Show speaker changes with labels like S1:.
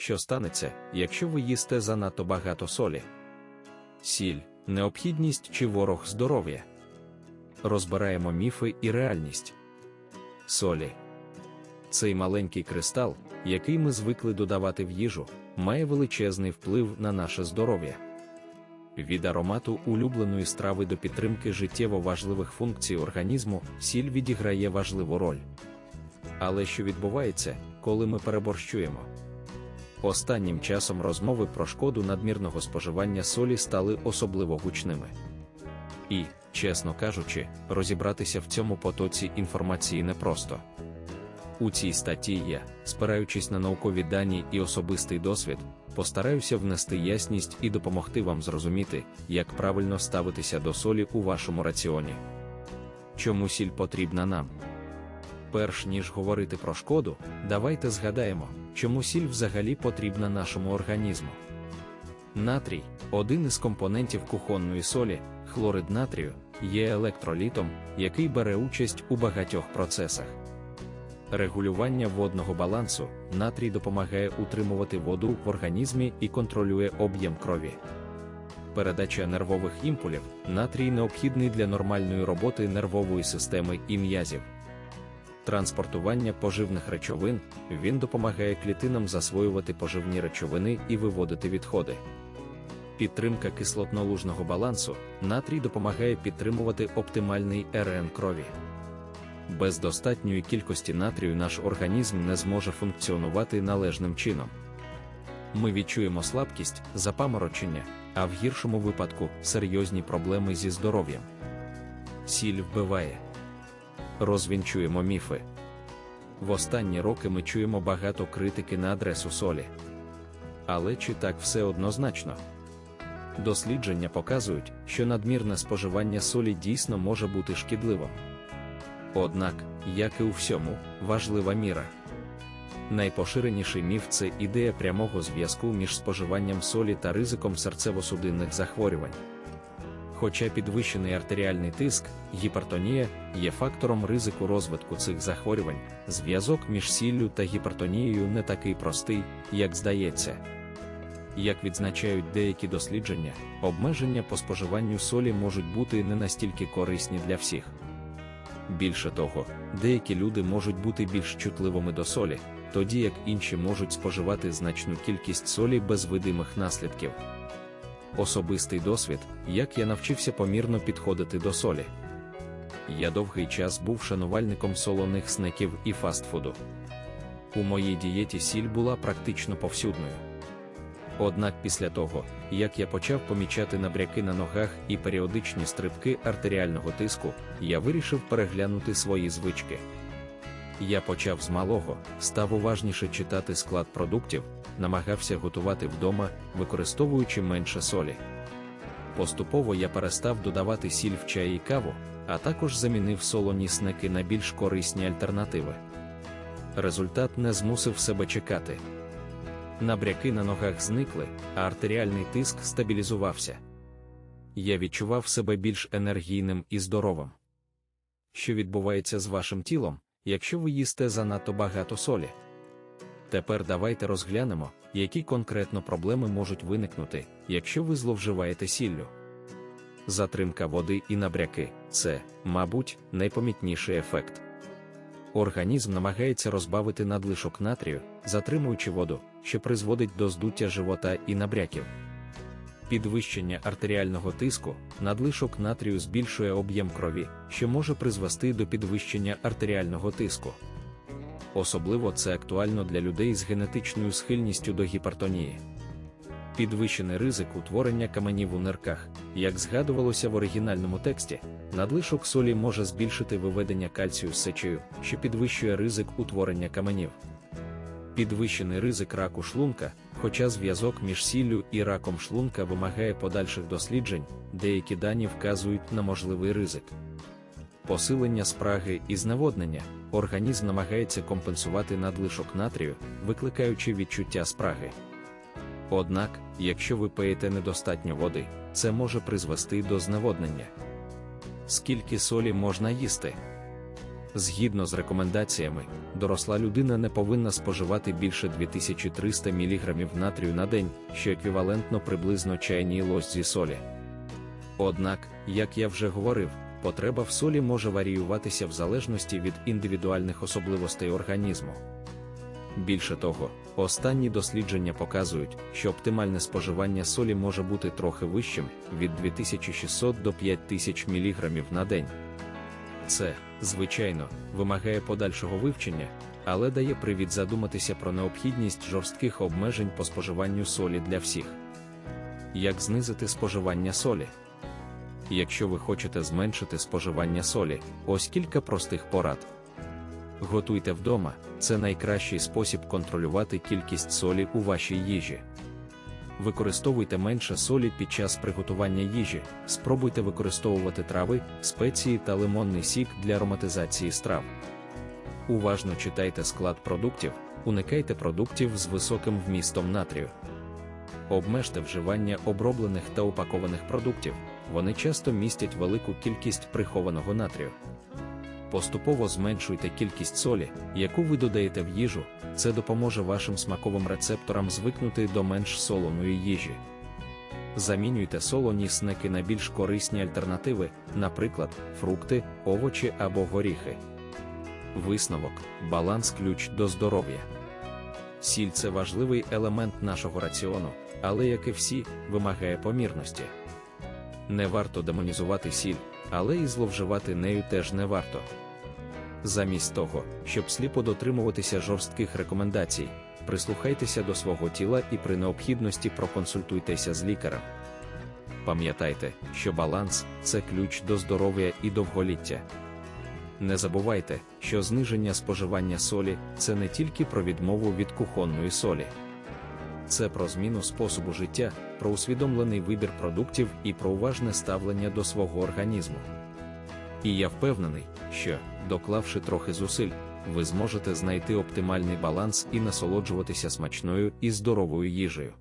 S1: що станеться, якщо ви їсте занадто багато солі. Сіль, необхідність чи ворог здоров'я. Розбираємо міфи і реальність. Солі. Цей маленький кристал, який ми звикли додавати в їжу, має величезний вплив на наше здоров'я. Від аромату улюбленої страви до підтримки життєво важливих функцій організму сіль відіграє важливу роль. Але що відбувається, коли ми переборщуємо? Останнім часом розмови про шкоду надмірного споживання солі стали особливо гучними. І, чесно кажучи, розібратися в цьому потоці інформації непросто. У цій статті я, спираючись на наукові дані і особистий досвід, постараюся внести ясність і допомогти вам зрозуміти, як правильно ставитися до солі у вашому раціоні. Чому сіль потрібна нам? Перш ніж говорити про шкоду, давайте згадаємо, чому сіль взагалі потрібна нашому організму. Натрій один із компонентів кухонної солі, хлорид натрію, є електролітом, який бере участь у багатьох процесах. Регулювання водного балансу натрій допомагає утримувати воду в організмі і контролює об'єм крові. Передача нервових імпулів натрій необхідний для нормальної роботи нервової системи і м'язів. Транспортування поживних речовин він допомагає клітинам засвоювати поживні речовини і виводити відходи. Підтримка кислотно-лужного балансу натрій допомагає підтримувати оптимальний РН крові. Без достатньої кількості натрію наш організм не зможе функціонувати належним чином. Ми відчуємо слабкість, запаморочення, а в гіршому випадку серйозні проблеми зі здоров'ям. Сіль вбиває. Розвінчуємо міфи. В останні роки ми чуємо багато критики на адресу солі. Але чи так все однозначно? Дослідження показують, що надмірне споживання солі дійсно може бути шкідливим. Однак, як і у всьому, важлива міра. Найпоширеніший міф це ідея прямого зв'язку між споживанням солі та ризиком серцево-судинних захворювань. Хоча підвищений артеріальний тиск, гіпертонія є фактором ризику розвитку цих захворювань, зв'язок між сіллю та гіпертонією не такий простий, як здається. Як відзначають деякі дослідження, обмеження по споживанню солі можуть бути не настільки корисні для всіх. Більше того, деякі люди можуть бути більш чутливими до солі, тоді як інші можуть споживати значну кількість солі без видимих наслідків. Особистий досвід, як я навчився помірно підходити до солі. Я довгий час був шанувальником солоних снеків і фастфуду. У моїй дієті сіль була практично повсюдною. Однак після того, як я почав помічати набряки на ногах і періодичні стрибки артеріального тиску, я вирішив переглянути свої звички. Я почав з малого, став уважніше читати склад продуктів, намагався готувати вдома, використовуючи менше солі. Поступово я перестав додавати сіль в чай і каву, а також замінив солоні снеки на більш корисні альтернативи. Результат не змусив себе чекати. Набряки на ногах зникли, а артеріальний тиск стабілізувався. Я відчував себе більш енергійним і здоровим. Що відбувається з вашим тілом, якщо ви їсте занадто багато солі? Тепер давайте розглянемо, які конкретно проблеми можуть виникнути, якщо ви зловживаєте сіллю. Затримка води і набряки це, мабуть, найпомітніший ефект. Організм намагається розбавити надлишок натрію, затримуючи воду, що призводить до здуття живота і набряків. Підвищення артеріального тиску, надлишок натрію збільшує об'єм крові, що може призвести до підвищення артеріального тиску. Особливо це актуально для людей з генетичною схильністю до гіпертонії. Підвищений ризик утворення каменів у нирках, як згадувалося в оригінальному тексті, надлишок солі може збільшити виведення кальцію з сечею, що підвищує ризик утворення каменів. Підвищений ризик раку шлунка, хоча зв'язок між сіллю і раком шлунка вимагає подальших досліджень, деякі дані вказують на можливий ризик. Посилення спраги і зневоднення, організм намагається компенсувати надлишок натрію, викликаючи відчуття спраги. Однак, якщо ви пиєте недостатньо води, це може призвести до зневоднення. Скільки солі можна їсти? Згідно з рекомендаціями, доросла людина не повинна споживати більше 2300 мг натрію на день, що еквівалентно приблизно чайній ложці солі. Однак, як я вже говорив, потреба в солі може варіюватися в залежності від індивідуальних особливостей організму. Більше того, останні дослідження показують, що оптимальне споживання солі може бути трохи вищим від 2600 до 5000 мг на день. Це, звичайно, вимагає подальшого вивчення, але дає привід задуматися про необхідність жорстких обмежень по споживанню солі для всіх. Як знизити споживання солі? Якщо ви хочете зменшити споживання солі, ось кілька простих порад. Готуйте вдома, це найкращий спосіб контролювати кількість солі у вашій їжі. Використовуйте менше солі під час приготування їжі, спробуйте використовувати трави, спеції та лимонний сік для ароматизації страв. Уважно читайте склад продуктів, уникайте продуктів з високим вмістом натрію. Обмежте вживання оброблених та упакованих продуктів, вони часто містять велику кількість прихованого натрію. Поступово зменшуйте кількість солі, яку ви додаєте в їжу, це допоможе вашим смаковим рецепторам звикнути до менш солоної їжі. Замінюйте солоні снеки на більш корисні альтернативи, наприклад, фрукти, овочі або горіхи. Висновок баланс ключ до здоров'я. Сіль це важливий елемент нашого раціону, але, як і всі, вимагає помірності. Не варто демонізувати сіль, але і зловживати нею теж не варто. Замість того, щоб сліпо дотримуватися жорстких рекомендацій, прислухайтеся до свого тіла і при необхідності проконсультуйтеся з лікарем. Пам'ятайте, що баланс це ключ до здоров'я і довголіття. Не забувайте, що зниження споживання солі це не тільки про відмову від кухонної солі. Це про зміну способу життя, про усвідомлений вибір продуктів і про уважне ставлення до свого організму. І я впевнений, що, доклавши трохи зусиль, ви зможете знайти оптимальний баланс і насолоджуватися смачною і здоровою їжею.